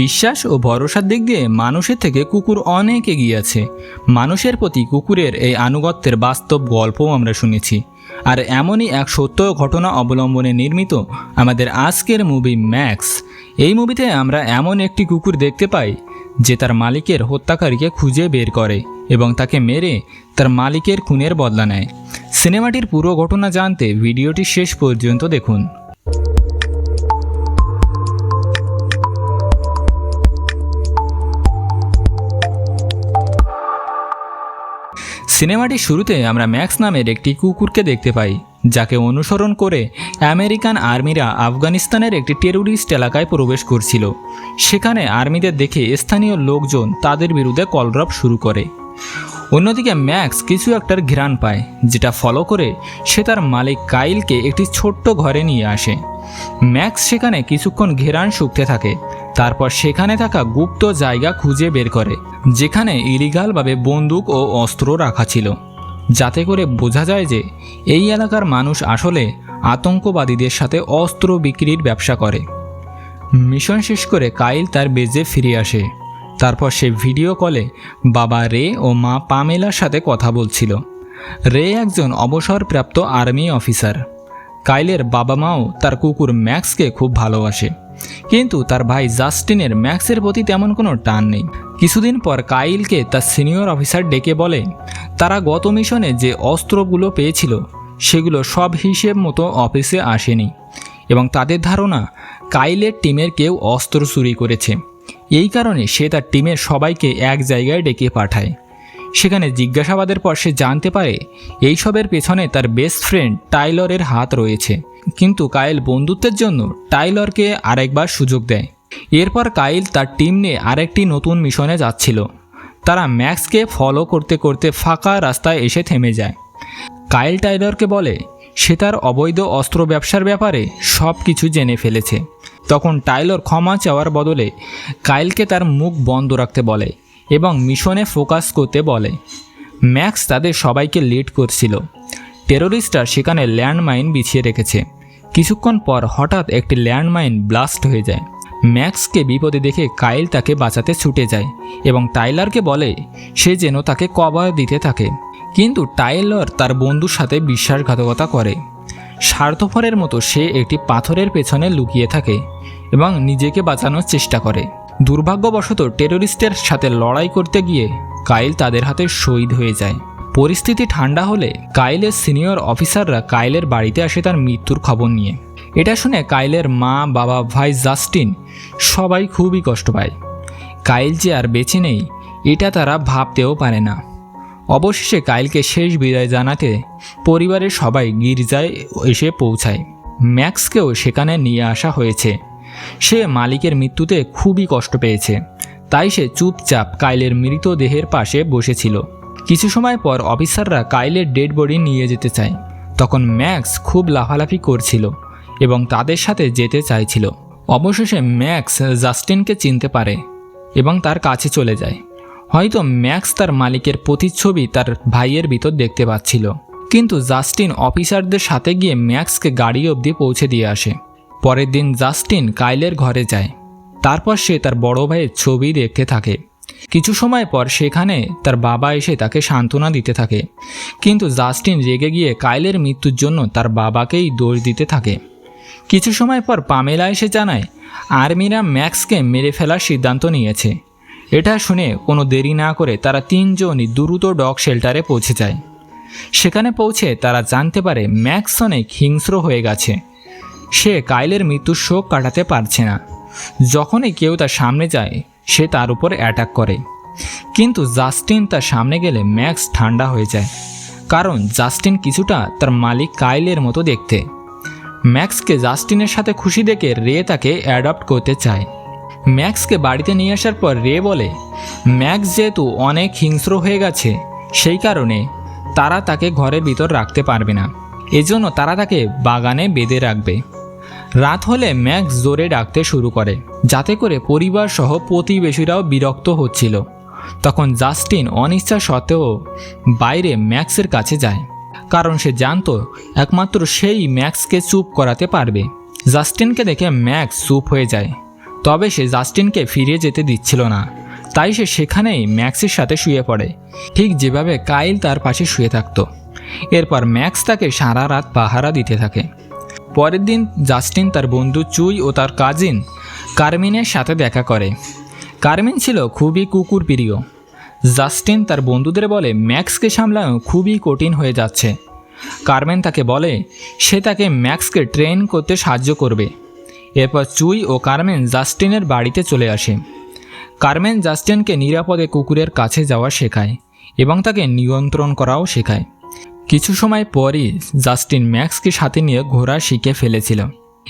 বিশ্বাস ও ভরসার দিক দিয়ে মানুষের থেকে কুকুর অনেক এগিয়ে আছে। মানুষের প্রতি কুকুরের এই আনুগত্যের বাস্তব গল্পও আমরা শুনেছি। আর এমনই এক সত্য ঘটনা অবলম্বনে নির্মিত আমাদের আজকের মুভি ম্যাক্স। এই মুভিতে আমরা এমন একটি কুকুর দেখতে পাই, যে তার মালিকের হত্যাকারীকে খুঁজে বের করে এবং তাকে মেরে তার মালিকের খুনের বদলা নেয়। সিনেমাটির পুরো ঘটনা জানতে ভিডিওটি শেষ পর্যন্ত দেখুন। সিনেমাটির শুরুতে আমরা ম্যাক্স নামের একটি কুকুরকে দেখতে পাই, যাকে অনুসরণ করে আমেরিকান আর্মিরা আফগানিস্তানের একটি টেরোরিস্ট এলাকায় প্রবেশ করছিল। সেখানে আর্মিদের দেখে স্থানীয় লোকজন তাদের বিরুদ্ধে কলরব শুরু করে। অন্যদিকে ম্যাক্স কিছু একটার ঘ্রাণ পায়, যেটা ফলো করে সে তার মালিক কাইলকে একটি ছোট্ট ঘরে নিয়ে আসে। ম্যাক্স সেখানে কিছুক্ষণ ঘেরান শুকতে থাকে তারপর সেখানে থাকা গুপ্ত জায়গা খুঁজে বের করে, যেখানে ইলিগালভাবে বন্দুক ও অস্ত্র রাখা ছিল। যাতে করে বোঝা যায় যে, এই এলাকার মানুষ আসলে আতঙ্কবাদীদের সাথে অস্ত্র বিক্রির ব্যবসা করে। মিশন শেষ করে কাইল তার বেজে ফিরে আসে। তারপর সে ভিডিও কলে বাবা রে ও মা পামেলার সাথে কথা বলছিল। রে একজন অবসরপ্রাপ্ত আর্মি অফিসার। কাইলের বাবা মাও তার কুকুর ম্যাক্সকে খুব ভালোবাসে। কিন্তু তার ভাই জাস্টিনের ম্যাক্সের প্রতি তেমন কোনো টান নেই। কিছুদিন পর কাইলকে তার সিনিয়র অফিসার ডেকে বলে, তারা গত মিশনে যে অস্ত্রগুলো পেয়েছিল, সেগুলো সব হিসেব মতো অফিসে আসেনি। এবং তাদের ধারণা, কাইলের টিমের কেউ অস্ত্র চুরি করেছে। এই কারণে সে তার টিমের সবাইকে এক জায়গায় ডেকে পাঠায়। সেখানে জিজ্ঞাসাবাদের পর সে জানতে পারে, এইসবের পেছনে তার বেস্ট ফ্রেন্ড টাইলরের হাত রয়েছে। কিন্তু কায়েল বন্ধুত্বের জন্য টাইলরকে আরেকবার সুযোগ দেয়। এরপর কাইল তার টিম নিয়ে আরেকটি নতুন মিশনে যাচ্ছিল। তারা ম্যাক্সকে ফলো করতে করতে ফাঁকা রাস্তায় এসে থেমে যায়। কাইল টাইলরকে বলে, সে তার অবৈধ অস্ত্র ব্যবসার ব্যাপারে সব কিছু জেনে ফেলেছে। তখন টাইলর ক্ষমা চাওয়ার বদলে কাইলকে তার মুখ বন্ধ রাখতে বলে। এবং মিশনে ফোকাস করতে বলে। ম্যাক্স তাদের সবাইকে লিড করছিল। টেরোরিস্টরা সেখানে ল্যান্ডমাইন বিছিয়ে রেখেছে। কিছুক্ষণ পর হঠাৎ একটি ল্যান্ডমাইন ব্লাস্ট হয়ে যায়। ম্যাক্সকে বিপদে দেখে কাইল তাকে বাঁচাতে ছুটে যায় এবং টাইলারকে বলে, সে যেন তাকে কভার দিতে থাকে। কিন্তু টাইলর তার বন্ধুর সাথে বিশ্বাসঘাতকতা করে। স্বার্থপরের মতো সে একটি পাথরের পেছনে লুকিয়ে থাকে এবং নিজেকে বাঁচানোর চেষ্টা করে। দুর্ভাগ্যবশত টেরোরিস্টের সাথে লড়াই করতে গিয়ে কাইল তাদের হাতে শহীদ হয়ে যায়। পরিস্থিতি ঠান্ডা হলে কাইলের সিনিয়র অফিসাররা কাইলের বাড়িতে আসে তার মৃত্যুর খবর নিয়ে। এটা শুনে কাইলের মা, বাবা, ভাই জাস্টিন সবাই খুবই কষ্ট পায়। কাইল যে আর বেঁচে নেই, এটা তারা ভাবতেও পারে না। অবশেষে কাইলকে শেষ বিদায় জানাতে পরিবারের সবাই গির্জায় এসে পৌঁছায়। ম্যাক্সকেও সেখানে নিয়ে আসা হয়েছে। সে মালিকের মৃত্যুতে খুবই কষ্ট পেয়েছে। তাই সে চুপচাপ কাইলের মৃতদেহের পাশে বসেছিল। কিছু সময় পর অফিসাররা কাইলের ডেড বডি নিয়ে যেতে চায়। তখন ম্যাক্স খুব লাফালাফি করছিল এবং তাদের সাথে যেতে চাইছিল। অবশেষে ম্যাক্স জাস্টিনকে চিনতে পারে এবং তার কাছে চলে যায়। হয়তো ম্যাক্স তার মালিকের প্রতিচ্ছবি তার ভাইয়ের ভিতর দেখতে পাচ্ছিল। কিন্তু জাস্টিন অফিসারদের সাথে গিয়ে ম্যাক্সকে গাড়ি অবধি পৌঁছে দিয়ে আসে। পরের দিন জাস্টিন কাইলের ঘরে যায়। তারপর সে তার বড় ভাইয়ের ছবি দেখতে থাকে। কিছু সময় পর সেখানে তার বাবা এসে তাকে সান্ত্বনা দিতে থাকে। কিন্তু জাস্টিন রেগে গিয়ে কাইলের মৃত্যুর জন্য তার বাবাকেই দোষ দিতে থাকে। কিছু সময় পর পামেলা এসে জানায়, আর্মিরা ম্যাক্সকে মেরে ফেলার সিদ্ধান্ত নিয়েছে। এটা শুনে কোনো দেরি না করে তারা তিনজনই দ্রুত ডগ শেল্টারে পৌঁছে যায়। সেখানে পৌঁছে তারা জানতে পারে ম্যাক্স অনেক হিংস্র হয়ে গেছে। সে কাইলের মৃত্যুর শোক কাটাতে পারছে না। যখনই কেউ তার সামনে যায়, সে তার উপর অ্যাটাক করে। কিন্তু জাস্টিন তার সামনে গেলে ম্যাক্স ঠান্ডা হয়ে যায়। কারণ জাস্টিন কিছুটা তার মালিক কাইলের মতো দেখতে। ম্যাক্সকে জাস্টিনের সাথে খুশি দেখে রে তাকে অ্যাডপ্ট করতে চায়। ম্যাক্সকে বাড়িতে নিয়ে আসার পর রে বলে, ম্যাক্স যেহেতু অনেক হিংস্র হয়ে গেছে, সেই কারণে তারা তাকে ঘরের ভিতর রাখতে পারবে না। এজন্য তারা তাকে বাগানে বেঁধে রাখবে। রাত হলে ম্যাক্স জোরে ডাকতে শুরু করে, যাতে করে পরিবার সহ প্রতিবেশীরাও বিরক্ত হচ্ছিল। তখন জাস্টিন অনিচ্ছা সত্ত্বেও বাইরে ম্যাক্সের কাছে যায়, কারণ সে জানতো একমাত্র সেই ম্যাক্সকে চুপ করাতে পারবে। জাস্টিনকে দেখে ম্যাক্স চুপ হয়ে যায়, তবে সে জাস্টিনকে ফিরে যেতে দিচ্ছিল না। তাই সে সেখানেই ম্যাক্সের সাথে শুয়ে পড়ে, ঠিক যেভাবে কাইল তার পাশে শুয়ে থাকতো। এরপর ম্যাক্স তাকে সারা রাত পাহারা দিতে থাকে। পরের দিন জাস্টিন তার বন্ধু চুই ও তার কাজিন কার্মিনের সাথে দেখা করে। কার্মিন ছিল খুবই কুকুর প্রিয় জাস্টিন তার বন্ধুদের বলে, ম্যাক্সকে সামলানো খুবই কঠিন হয়ে যাচ্ছে। কার্মেন তাকে বলে, সে তাকে ম্যাক্সকে ট্রেন করতে সাহায্য করবে। এরপর চুই ও কার্মেন জাস্টিনের বাড়িতে চলে আসে। কার্মেন জাস্টিনকে নিরাপদে কুকুরের কাছে যাওয়া শেখায় এবং তাকে নিয়ন্ত্রণ করাও শেখায়। কিছু সময় পরই জাস্টিন ম্যাক্সকে সাথে নিয়ে ঘোরা শিখে ফেলেছিল।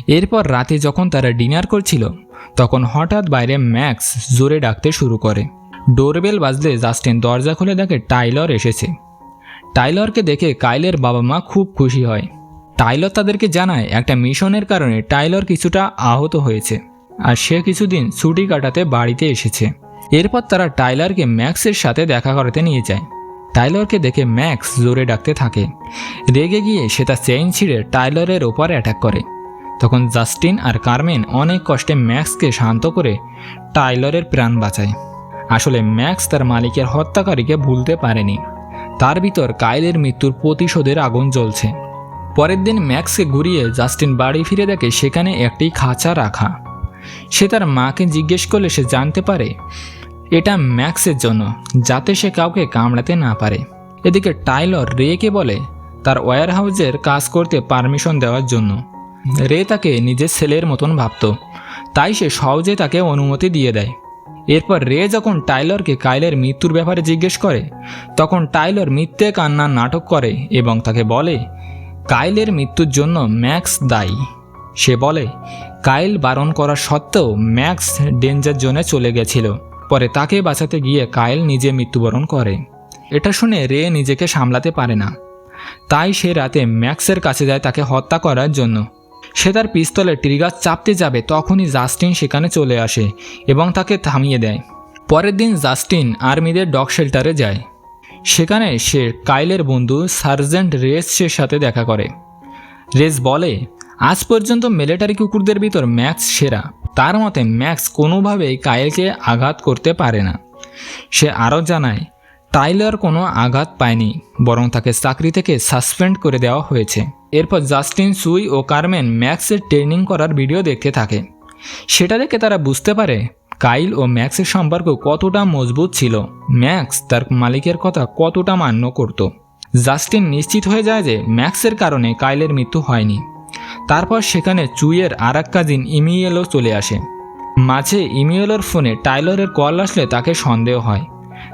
এরপর রাতে যখন তারা ডিনার করছিল, তখন হঠাৎ বাইরে ম্যাক্স জোরে ডাকতে শুরু করে। ডোরবেল বাজলে জাস্টিন দরজা খুলে দেখে টাইলর এসেছে। টাইলরকে দেখে কাইলের বাবা মা খুব খুশি হয়। টাইলর তাদেরকে জানায়, একটা মিশনের কারণে টাইলর কিছুটা আহত হয়েছে আর সে কিছুদিন ছুটি কাটাতে বাড়িতে এসেছে। এরপর তারা টাইলারকে ম্যাক্সের সাথে দেখা করাতে নিয়ে যায়। টাইলরকে দেখে ম্যাক্স জোরে ডাকতে থাকে। রেগে গিয়ে সে তার চেইন ছিঁড়ে টাইলরের ওপর অ্যাটাক করে। তখন জাস্টিন আর কার্মেন অনেক কষ্টে ম্যাক্সকে শান্ত করে টাইলরের প্রাণ বাঁচায়। আসলে ম্যাক্স তার মালিকের হত্যাকারীকে ভুলতে পারেনি। তার ভিতর কাইলের মৃত্যুর প্রতিশোধের আগুন জ্বলছে। পরের দিন ম্যাক্সকে ঘুরিয়ে জাস্টিন বাড়ি ফিরে দেখে সেখানে একটি খাঁচা রাখা। সে তার মাকে জিজ্ঞেস করলে সে জানতে পারে এটা ম্যাক্সের জন্য, যাতে সে কাউকে কামড়াতে না পারে। এদিকে টাইলর রেকে বলে, তার ওয়্যার হাউজের কাজ করতে পারমিশন দেওয়ার জন্য। রে তাকে নিজের ছেলের মতন ভাবত। তাই সে সহজে তাকে অনুমতি দিয়ে দেয়। এরপর রে যখন টাইলরকে কাইলের মৃত্যুর ব্যাপারে জিজ্ঞেস করে, তখন টাইলর মিথ্যে কান্নার নাটক করে এবং তাকে বলে, কাইলের মৃত্যুর জন্য ম্যাক্স দায়ী। সে বলে, কাইল বারণ করা সত্ত্বেও ম্যাক্স ডেঞ্জার জোনে চলে গেছিল। পরে তাকে বাঁচাতে গিয়ে কায়েল নিজে মৃত্যুবরণ করে। এটা শুনে রে নিজেকে সামলাতে পারে না। তাই সে রাতে ম্যাক্সের কাছে যায় তাকে হত্যা করার জন্য। সে তার পিস্তলে ট্রিগার চাপতে যাবে তখনই জাস্টিন সেখানে চলে আসে এবং তাকে থামিয়ে দেয়। পরের দিন জাস্টিন আর্মিদের ডগ শেল্টারে যায়। সেখানে সে কাইলের বন্ধু সার্জেন্ট রেসের সাথে দেখা করে। রেস বলে, আজ পর্যন্ত মিলিটারি কুকুরদের ভিতর ম্যাক্স সেরা। তার মতে ম্যাক্স কোনোভাবেই কায়েলকে আঘাত করতে পারে না। সে আরও জানায়, টাইলার কোনো আঘাত পায়নি, বরং তাকে চাকরি থেকে সাসপেন্ড করে দেওয়া হয়েছে। এরপর জাস্টিন সুই ও কার্মেন ম্যাক্সের ট্রেনিং করার ভিডিও দেখতে থাকে। সেটা দেখে তারা বুঝতে পারে, কাইল ও ম্যাক্সের সম্পর্ক কতটা মজবুত ছিল। ম্যাক্স তার মালিকের কথা কতটা মান্য করত। জাস্টিন নিশ্চিত হয়ে যায় যে ম্যাক্সের কারণে কাইলের মৃত্যু হয়নি। তারপর সেখানে চুইয়ের আর এক কাজিন ইমিয়েলও চলে আসে। মাঝে ইমিয়েলোর ফোনে টাইলরের কল আসলে তাকে সন্দেহ হয়।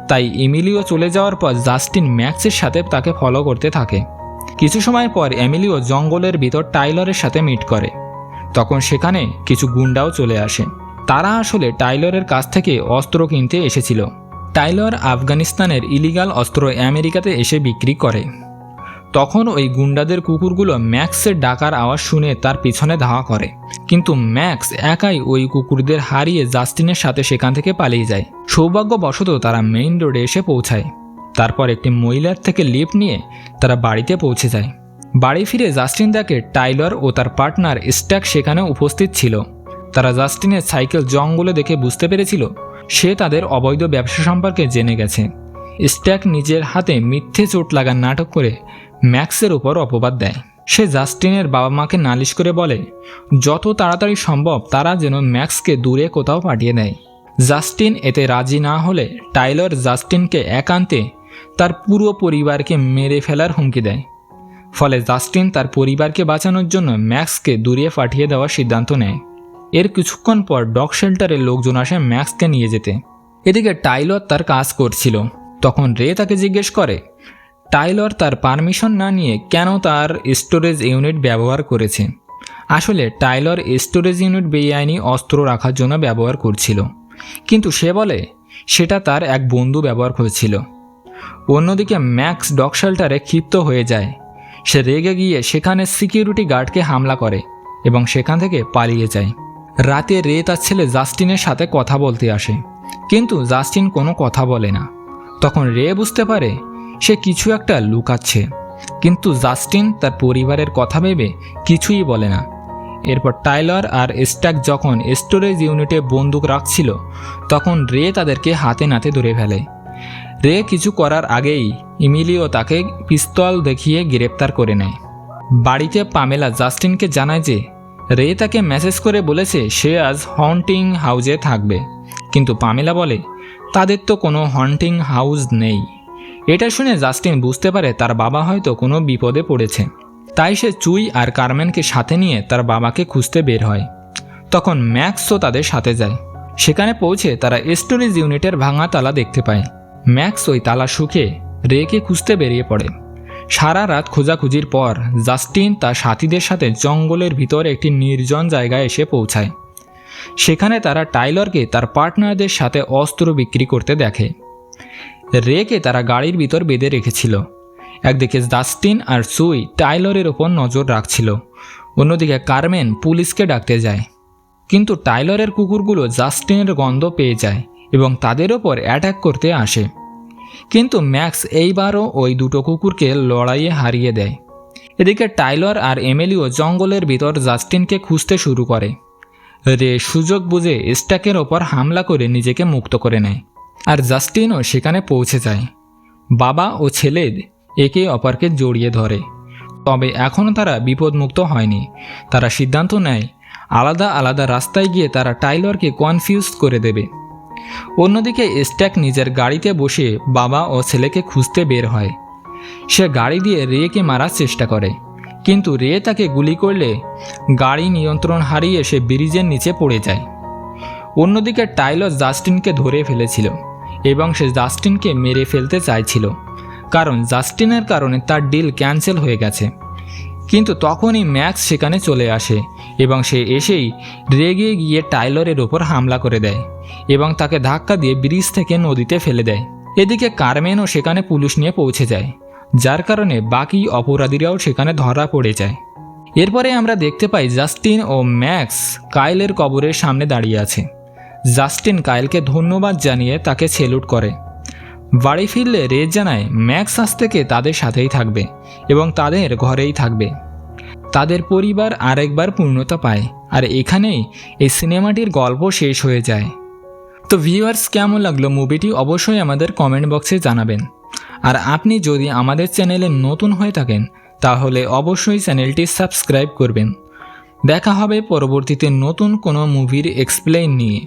তাই ইমিলিও চলে যাওয়ার পর জাস্টিন ম্যাক্সের সাথে তাকে ফলো করতে থাকে। কিছু সময় পর এমিলিও জঙ্গলের ভিতর টাইলরের সাথে মিট করে। তখন সেখানে কিছু গুন্ডাও চলে আসে। তারা আসলে টাইলরের কাছ থেকে অস্ত্র কিনতে এসেছিল। টাইলর আফগানিস্তানের ইলিগাল অস্ত্র আমেরিকাতে এসে বিক্রি করে। তখন ওই গুন্ডাদের কুকুরগুলো ম্যাক্সের ডাকার আওয়াজ শুনে তার পিছনে ধাওয়া করে। কিন্তু ম্যাক্স একাই ওই কুকুরদের হারিয়ে জাস্টিনের সাথে সেখান থেকে পালিয়ে যায়। সৌভাগ্যবশত তারা মেইন রোডে এসে পৌঁছায়। তারপর একটি মহিলার থেকে লিফট নিয়ে তারা বাড়িতে পৌঁছে যায়। বাড়ি ফিরে জাস্টিন দেখে টাইলর ও তার পার্টনার স্ট্যাক সেখানে উপস্থিত ছিল। তারা জাস্টিনের সাইকেল জঙ্গলে দেখে বুঝতে পেরেছিল, সে তাদের অবৈধ ব্যবসা সম্পর্কে জেনে গেছে। স্ট্যাক নিজের হাতে মিথ্যে চোট লাগার নাটক করে ম্যাক্সের উপর অপবাদ দেয়। সে জাস্টিনের বাবা মাকে নালিশ করে বলে, যত তাড়াতাড়ি সম্ভব তারা যেন ম্যাক্সকে দূরে কোথাও পাঠিয়ে দেয়। জাস্টিন এতে রাজি না হলে টাইলর জাস্টিনকে একান্তে তার পুরো পরিবারকে মেরে ফেলার হুমকি দেয়। ফলে জাস্টিন তার পরিবারকে বাঁচানোর জন্য ম্যাক্সকে দূরে পাঠিয়ে দেওয়ার সিদ্ধান্ত নেয়। এর কিছুক্ষণ পর ডগ শেল্টারের লোকজন আসে ম্যাক্সকে নিয়ে যেতে। এদিকে টাইলর তার কাজ করছিল। তখন রে তাকে জিজ্ঞেস করে টাইলর তার পারমিশন না নিয়ে কেন তার স্টোরেজ ইউনিট ব্যবহার করেছে? আসলে টাইলর স্টোরেজ ইউনিট বেআইনি অস্ত্র রাখার জন্য ব্যবহার করছিল। কিন্তু সে বলে, সেটা তার এক বন্ধু ব্যবহার করেছিল। অন্যদিকে ম্যাক্স ডগ শেল্টারে ক্ষিপ্ত হয়ে যায়। সে রেগে গিয়ে সেখানে সিকিউরিটি গার্ডকে হামলা করে এবং সেখান থেকে পালিয়ে যায়। রাতে রে তার ছেলে জাস্টিনের সাথে কথা বলতে আসে। কিন্তু জাস্টিন কোনো কথা বলে না। তখন রে বুঝতে পারে সে কিছু একটা লুকাচ্ছে। কিন্তু জাস্টিন তার পরিবারের কথা ভেবে কিছুই বলে না। এরপর টাইলার আর স্ট্যাক যখন স্টোরেজ ইউনিটে বন্দুক রাখছিল, তখন রে তাদেরকে হাতে নাতে ধরে ফেলে। রে কিছু করার আগেই ইমিলিও তাকে পিস্তল দেখিয়ে গ্রেপ্তার করে নেয়। বাড়িতে পামেলা জাস্টিনকে জানায় যে, রে তাকে মেসেজ করে বলেছে সে আজ হন্টিং হাউজে থাকবে। কিন্তু পামেলা বলে, তাদের তো কোনো হন্টিং হাউস নেই। এটা শুনে জাস্টিন বুঝতে পারে তার বাবা হয়তো কোনো বিপদে পড়েছে। তাই সে চুই আর কারমেনকে সাথে নিয়ে তার বাবাকে খুঁজতে বের হয়। তখন ম্যাক্সও তাদের সাথে যায়। সেখানে পৌঁছে তারা স্টোরেজ ইউনিটের ভাঙা তালা দেখতে পায়। ম্যাক্স ওই তালা শুকে রেকে খুঁজতে বেরিয়ে পড়ে। সারা রাত খোঁজাখুঁজির পর জাস্টিন তার সাথীদের সাথে জঙ্গলের ভিতর একটি নির্জন জায়গায় এসে পৌঁছায়। সেখানে তারা টাইলরকে তার পার্টনারদের সাথে অস্ত্র বিক্রি করতে দেখে। রেকে তারা গাড়ির ভিতর বেঁধে রেখেছিল। একদিকে জাস্টিন আর সুই টাইলরের ওপর নজর রাখছিল। অন্যদিকে কারমেন পুলিশকে ডাকতে যায়। কিন্তু টাইলরের কুকুরগুলো জাস্টিনের গন্ধ পেয়ে যায় এবং তাদের ওপর অ্যাটাক করতে আসে। কিন্তু ম্যাক্স এইবারও ওই দুটো কুকুরকে লড়াইয়ে হারিয়ে দেয়। এদিকে টাইলর আর এমেলিও জঙ্গলের ভিতর জাস্টিনকে খুঁজতে শুরু করে। রে সুযোগ বুঝে স্ট্যাকের ওপর হামলা করে নিজেকে মুক্ত করে নেয়। আর জাস্টিনও সেখানে পৌঁছে যায়। বাবা ও ছেলে একে অপরকে জড়িয়ে ধরে। তবে এখনও তারা বিপদমুক্ত হয়নি। তারা সিদ্ধান্ত নেয়, আলাদা আলাদা রাস্তায় গিয়ে তারা টাইলরকে কনফিউজ করে দেবে। অন্যদিকে স্ট্যাক নিজের গাড়িতে বসে বাবা ও ছেলেকে খুঁজতে বের হয়। সে গাড়ি দিয়ে রেকে মারার চেষ্টা করে। কিন্তু রে তাকে গুলি করলে গাড়ি নিয়ন্ত্রণ হারিয়ে সে ব্রিজের নিচে পড়ে যায়। অন্যদিকে টাইলর জাস্টিনকে ধরে ফেলেছিল। এবং সে জাস্টিনকে মেরে ফেলতে চাইছিল। কারণ জাস্টিনের কারণে তার ডিল ক্যান্সেল হয়ে গেছে। কিন্তু তখনই ম্যাক্স সেখানে চলে আসে এবং সে এসেই রেগে গিয়ে টাইলরের ওপর হামলা করে দেয় এবং তাকে ধাক্কা দিয়ে ব্রিজ থেকে নদীতে ফেলে দেয়। এদিকে কারমেনও সেখানে পুলিশ নিয়ে পৌঁছে যায়, যার কারণে বাকি অপরাধীরাও সেখানে ধরা পড়ে যায়। এরপরে আমরা দেখতে পাই জাস্টিন ও ম্যাক্স কাইলের কবরের সামনে দাঁড়িয়ে আছে। জাস্টিন কাইলকে ধন্যবাদ জানিয়ে তাকে সেলুট করে। বাড়ি ফিরলে রেজ জানায়, ম্যাক্স আজ থেকে তাদের সাথেই থাকবে এবং তাদের ঘরেই থাকবে। তাদের পরিবার আরেকবার পূর্ণতা পায় আর এখানেই এই সিনেমাটির গল্প শেষ হয়ে যায়। তো ভিউয়ার্স, কেমন লাগল মুভিটি অবশ্যই আমাদের কমেন্ট বক্সে জানাবেন। আর আপনি যদি আমাদের চ্যানেলে নতুন হয়ে থাকেন, তাহলে অবশ্যই চ্যানেলটি সাবস্ক্রাইব করবেন। দেখা হবে পরবর্তীতে নতুন কোনো মুভির এক্সপ্লেইন নিয়ে।